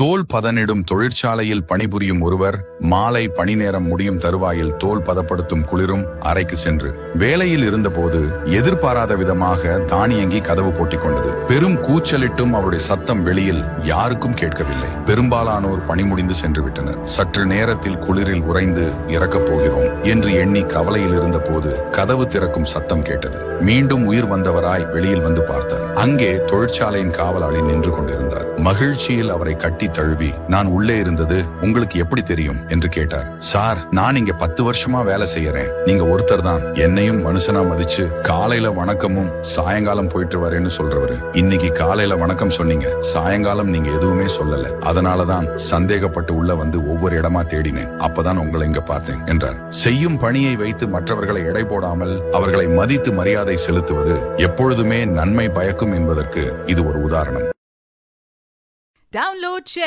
தோல் பதனிடும் தொழிற்சாலையில் பணிபுரியும் ஒருவர் மாலை பணி நேரம் முடியும் தருவாயில் தோல் பதப்படுத்தும் குளிரும் அறைக்கு சென்று. வேலையில் இருந்தபோது எதிர்பாராத விதமாக தானியங்கி கதவு போட்டிக் கொண்டது. பெரும் கூச்சலிட்டும் அவருடைய சத்தம் வெளியில் யாருக்கும் கேட்கவில்லை. பெரும்பாலானோர் பணி முடிந்து சென்று விட்டனர். சற்று நேரத்தில் குளிரில் உறைந்து இறக்கப் போகிறோம் என்று எண்ணி கவலையில் இருந்தபோது கதவு திறக்கும் சத்தம் கேட்டது. மீண்டும் உயிர் வந்தவராய் வெளியில் வந்து பார்த்தார். அங்கே தொழிற்சாலையின் காவலாளி நின்று கொண்டிருந்தார். மகிழ்ச்சியில் அவரை கட்டி தழுவி நான் உள்ளே இருந்தது உங்களுக்கு எப்படி தெரியும்? என்று கேட்டார். சார் நான் இங்க பத்து வருஷமா வேலை செய்யறேன் நீங்க ஒருத்தர் தான். என்னையும் மனுஷனா மதிச்சு காலையில வணக்கமும் சாயங்காலம் போயிட்டு வரேன்னு சொல்றவரு. இன்னைக்கு காலையில வணக்கம் சொன்னீங்க. சாயங்காலம் நீங்க எதுவுமே சொல்லல. அதனாலதான் சந்தேகப்பட்டு உள்ள வந்து ஒவ்வொரு இடமா தேடினேன். அப்பதான் உங்களை இங்க பார்த்தேன் என்றார். செய்யும் பணியை வைத்து மற்றவர்களை எடை போடாமல் அவர்களை மதித்து மரியாதை செலுத்துவது எப்பொழுதுமே நன்மை பயக்கும் என்பதற்கு இது ஒரு உதாரணம். Download Chip!